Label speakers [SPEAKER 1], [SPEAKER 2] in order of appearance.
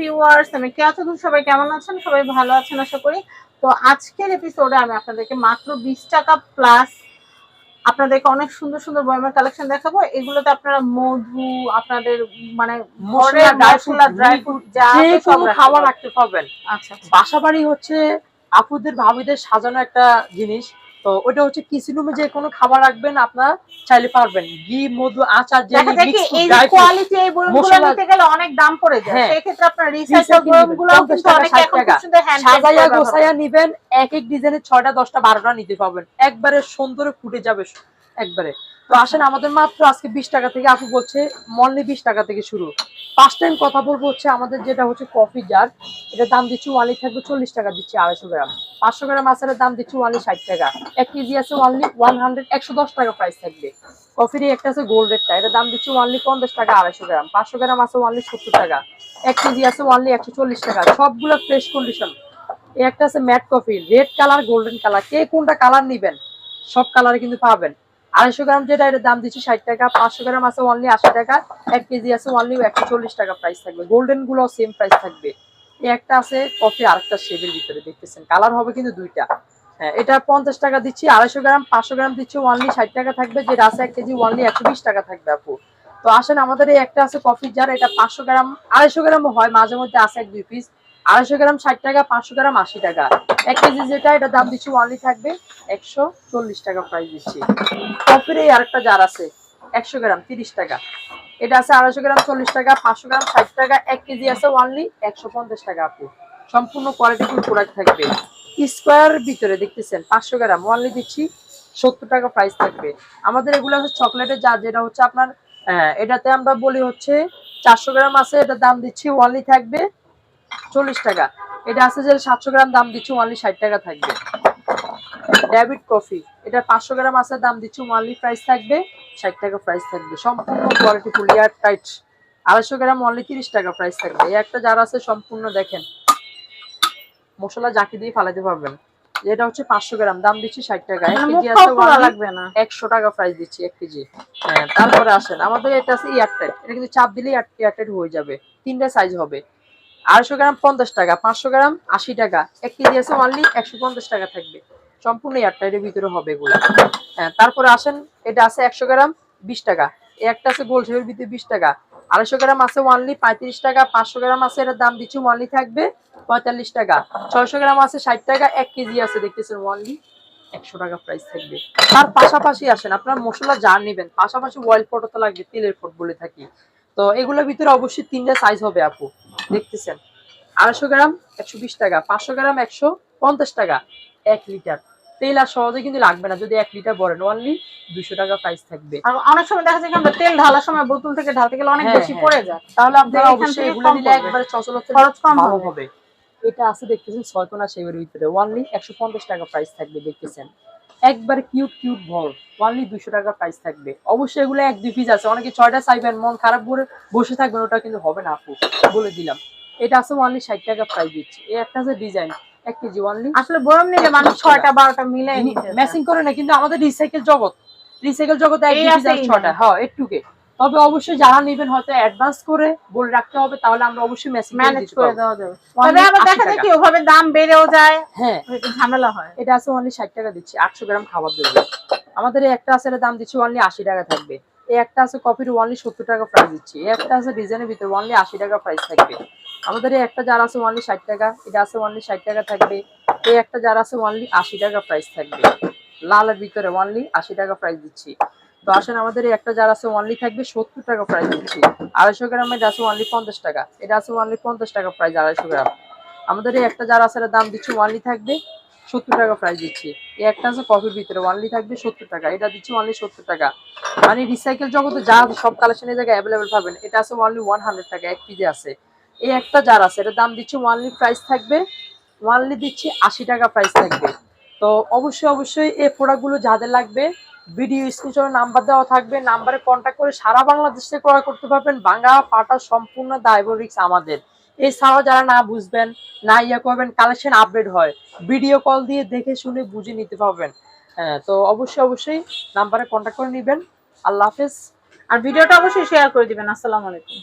[SPEAKER 1] Viewers আমি কেয়া চৌধুরী সবাই কেমন আছেন? সবাই ভালো আছেন আশা করি। তো আজকের এপিসোডে আমি আপনাদেরকে মাত্র বিশ টাকা প্লাস আপনাদেরকে অনেক সুন্দর সুন্দর বয়মের কালেকশন দেখাবো। এগুলোতে আপনারা মধু আপনাদের মানে
[SPEAKER 2] মশলা,
[SPEAKER 1] ড্রাই ফ্রুট যা সব রাখতে পারবেন। আচ্ছা আচ্ছা।
[SPEAKER 2] বাসা বাড়ি হচ্ছে আপুদের ভাবিদের সাজানো একটা জিনিস। তো ওটা হচ্ছে কিসিনুমে যে কোনো খাবার রাখবেন আপনারা চাইলে পারবেন। ঘি মধু আচার যে
[SPEAKER 1] মিক্স এই কোয়ালিটি এই বয়মগুলো নিতে গেলে অনেক দাম পড়ে যায়। সেই ক্ষেত্রে আপনার রিসাইকেল কিন্তু
[SPEAKER 2] 50 টাকা,
[SPEAKER 1] অনেকে
[SPEAKER 2] 60
[SPEAKER 1] এখন। সুন্দর হ্যান্ড
[SPEAKER 2] সাজাইয়া গোছাইয়া নিবেন এক এক ডিজাইনের ছয়টা দশটা বারোটা নিতে পারবেন। একবারে সুন্দর ফুটে যাবে একবারে। তো আসেন, আমাদের মাত্র আজকে বিশ টাকা থেকে, আপু বলছে মনলি বিশ টাকা থেকে শুরু। ফার্স্ট টাইম কথা বলব হচ্ছে আমাদের যেটা হচ্ছে কফি জার এটা দাম দিচ্ছি ওয়ানলি থাকবে চল্লিশ টাকা, দিচ্ছি আড়াইশো গ্রাম। পাঁচশো গ্রাম আচারের দাম দিচ্ছি ওয়ানলি ষাট টাকা। এক কেজি আছে ওয়ানলি ওয়ান হান্ড্রেড একশো দশ টাকা প্রাইস থাকবে। কফির একটা আছে গোল্ডেরটা এটা দাম দিচ্ছি ওয়ানলি পঞ্চাশ টাকা, আড়াইশো গ্রাম। পাঁচশো গ্রাম আছে ওয়ানলি সত্তর টাকা। এক কেজি আছে ওয়ানলি একশো চল্লিশ টাকা। সবগুলো ফ্রেশ কন্ডিশন একটা আছে matte coffee red colour golden colour কে কোনটা কালার নিবেন? সব কালারে কিন্তু পাবেন। আড়াইশো গ্রাম যেটা, এটার দাম দিচ্ছি ষাট টাকা, পাঁচশো গ্রাম আছে অনলি আশি টাকা, এক কেজি আছে অনলি একশো চল্লিশ টাকা প্রাইস থাকবে। গোল্ডেনগুলো সেম প্রাইস থাকবে। একটা আছে কফি আরেকটা শেডের ভিতরে, দেখতেছেন। কালার হবে কিন্তু দুইটা। হ্যাঁ এটা পঞ্চাশ টাকা দিচ্ছি, আড়াইশো গ্রাম, পাঁচশো গ্রাম দিচ্ছি অনলি ষাট টাকা থাকবে, যেটা আছে এক কেজি অনলি একশো বিশ টাকা থাকবে, আপু। তো আসেন, আমাদের এই একটা আছে কফি জার এটা পাঁচশো গ্রাম, আড়াইশো গ্রামও হয়, মাঝে মধ্যে আছে এক দুই পিস আড়াইশো গ্রাম, ষাট টাকা, পাঁচশো গ্রাম, আশি টাকা। এক কেজি যেটা এটা দাম দিচ্ছি ওয়ানলি থাকবে একশো চল্লিশ টাকা প্রাইস দিচ্ছি। কফির এই আরেকটা জার আছে, একশো গ্রাম, তিরিশ টাকা। এটা আছে আড়াইশো গ্রাম, চল্লিশ টাকা, পাঁচশো গ্রাম, ষাট টাকা। এক কেজি আছে ওয়ানলি একশো পঞ্চাশ টাকা আপু। সম্পূর্ণ কোয়ালিটিফুল প্রোডাক্ট থাকবে। স্কোয়ার ভিতরে দেখতেছেন, পাঁচশো গ্রাম ওয়ানলি দিচ্ছি সত্তর টাকা প্রাইস থাকবে। আমাদের এগুলো হচ্ছে চকলেটের জার যেটা হচ্ছে আপনার এটাতে আমরা বলি হচ্ছে চারশো গ্রাম আছে, এটার দাম দিচ্ছি ওয়ানলি থাকবে চল্লিশ টাকা। এটা আছে যে সাতশো গ্রাম দাম দিচ্ছি অনলি ষাট টাকা থাকবে। ডেভিড কফি এটা পাঁচশো গ্রাম আছে দাম দিচ্ছি অনলি প্রাইস থাকবে ষাট টাকা প্রাইস থাকবে। সম্পূর্ণ কোয়ালিটি ফুল ইয়ার টাইট আড়াইশো গ্রাম অনলি তিরিশ টাকা প্রাইস থাকবে। এই একটা যারা আছে সম্পূর্ণ দেখেন। মশলা জাকি দিয়ে ফালাতে পারবেন। এটা হচ্ছে পাঁচশো গ্রাম দাম দিচ্ছি ষাট টাকা। এক কেজি আছে
[SPEAKER 1] লাগবে না।
[SPEAKER 2] একশো টাকা প্রাইস দিচ্ছি এক কেজি। হ্যাঁ তারপরে আসেন। আমাদের এটা আছে এয়ারটাইট এটা কিন্তু চাপ দিলেই এয়ারটাইট হয়ে যাবে। তিনটা সাইজ হবে। আড়াইশো গ্রাম পঞ্চাশ টাকা, পাঁচশো গ্রাম আশি টাকা। এক কেজি আছে অনলি একশো পঞ্চাশ টাকা থাকবে। সম্পূর্ণ এয়ারটাইটের ভিতরে হবে এগুলো। হ্যাঁ তারপরে আসেন, এটা আছে একশো গ্রাম বিশ টাকা। একটা আছে গোল শেপের ভিতরে বিশ টাকা। আড়াইশো গ্রাম আছে ওয়ানলি পঁয়ত্রিশ টাকা, পাঁচশো গ্রাম আছে এটার দাম দিচ্ছি ওয়ানলি থাকবে পঁয়তাল্লিশ টাকা। ছয়শো গ্রাম আছে ষাট টাকা, এক কেজি আছে দেখতেছেন ওয়ানলি একশো টাকা প্রাইস থাকবে। তার পাশাপাশি আসেন, আপনার মশলা যা নেবেন, পাশাপাশি অয়েল ফটো তো লাগবে, তেলের ফট বলে থাকি। তো এগুলোর ভিতরে অবশ্যই তিনটা সাইজ হবে আপু। দেখতেছেন। আড়াইশো গ্রাম একশো বিশ টাকা। পাঁচশো গ্রাম একশো পঞ্চাশ টাকা। এক লিটার। তেল আর সহজে কিন্তু লাগবে না। যদি এক লিটার বলেন অনলি দুশো টাকা প্রাইস থাকবে।
[SPEAKER 1] আর অনেক সময় দেখা যায় আমরা তেল ঢালার সময় বোতল থেকে ঢালতে গেলে অনেক
[SPEAKER 2] হ্যাঁ,
[SPEAKER 1] বেশি
[SPEAKER 2] হ্যাঁ।
[SPEAKER 1] পড়ে যায়।
[SPEAKER 2] তাহলে আপনারা অবশ্যই এগুলো
[SPEAKER 1] পড়বে।
[SPEAKER 2] একবারে চচলতে
[SPEAKER 1] খরচ কম হবে।
[SPEAKER 2] এটা আছে দেখতেছেন ছয় কোনা শেপের ভিতরে। ওয়ানলি একশো পঞ্চাশ টাকা প্রাইস থাকবে দেখতেছেন। একবারে কিউট কিউট ভল অনলি দুশো টাকা প্রাইস থাকবে। অবশ্যই এগুলো এক দুই পিস আছে। অনেকে ছয়টা সাইবেন মন খারাপ করে বসে থাকবেন ওটা কিন্তু হবে না আপু। বলে দিলাম। এটা আছে অনলি ষাট টাকা প্রাইস দিচ্ছে। এই একটা আছে ডিজাইন এক কেজি অনলি
[SPEAKER 1] আসলে বয়ম নিলে মানুষ ছয়টা বারোটা মিলে
[SPEAKER 2] ম্যাচিং করে না কিন্তু আমাদের রিসাইকেল জগৎ। রিসাইকেল জগৎ এক ছটা হ্যাঁ একটুকে। তবে অবশ্যই যারা নেবেন হয়তো অ্যাডভান্স করে বলে রাখতে হবে তাহলে আমরা অবশ্যই ম্যাচিং
[SPEAKER 1] ম্যানেজ করে দেওয়া যাবে। তবে আবার দেখা যায় কি ওভাবে দাম বেড়েও যায়
[SPEAKER 2] হ্যাঁ।
[SPEAKER 1] ঝামেলা হয়।
[SPEAKER 2] এটা আছে অনলি ষাট টাকা দিচ্ছি আটশো গ্রাম খাবার দেবে। আমাদের একটা আছে দাম দিচ্ছি অনলি আশি টাকা থাকবে। এই একটা আছে কপির অনলি সত্তর টাকা প্রাইস দিচ্ছি। এই একটা আছে ডিজাইনের ভিতরে অনলি আশি টাকা প্রাইস থাকবে। আমাদের এই একটা যারা আছে অনলি ষাট টাকা এটা আছে অনলি ষাট টাকা থাকবে। এই একটা যারা আছে অনলি আশি টাকা প্রাইস থাকবে। লালের ভিতরে অনলি আশি টাকা প্রাইস দিচ্ছি। তো আসেন আমাদের একটা যারা আছে অনলি থাকবে সত্তর টাকা প্রাইস দিচ্ছি। আড়াইশো গ্রামের আছে অনলি পঞ্চাশ টাকা। এটা আছে অনলি পঞ্চাশ টাকা প্রাইস আড়াইশো গ্রাম। আমাদের এই একটা যারা আছে দাম দিচ্ছি অনলি থাকবে সত্তর টাকা প্রাইস দিচ্ছি। এই একটা আছে কফির ভিতরে ওয়ানলি থাকবে সত্তর টাকা। এটা দিচ্ছি অনলি সত্তর টাকা। মানে রিসাইকেল জগতে যা সব কালেকশনের জায়গায় অ্যাভেলেবেল পাবেন। এটা আছে অনলি ওয়ান হান্ড্রেড টাকা, এক পিজে আছে। এই একটা যার আছে, এটার দাম দিচ্ছি ওয়ানলি প্রাইস থাকবে ওয়ানলি দিচ্ছি আশি টাকা প্রাইস থাকবে। তো অবশ্যই অবশ্যই এই প্রোডাক্টগুলো যাদের লাগবে ভিডিও স্ক্রিনশটে নাম্বার দেওয়া থাকবে নাম্বারে কন্ট্যাক্ট করে সারা বাংলাদেশ ক্রয় করতে পারবেন। বাংলা পাটা সম্পূর্ণ দায়বর রিক্স আমাদের। এছাড়াও যারা না বুঝবেন, না ইয়া করবেন কালেকশন আপডেট হয় ভিডিও কল দিয়ে দেখে শুনে বুঝে নিতে পারবেন। হ্যাঁ তো অবশ্যই অবশ্যই নাম্বারে কন্ট্যাক্ট করে নেবেন। আল্লাহ হাফেজ।
[SPEAKER 1] আর ভিডিওটা অবশ্যই শেয়ার করে দিবেন। আসসালামু আলাইকুম।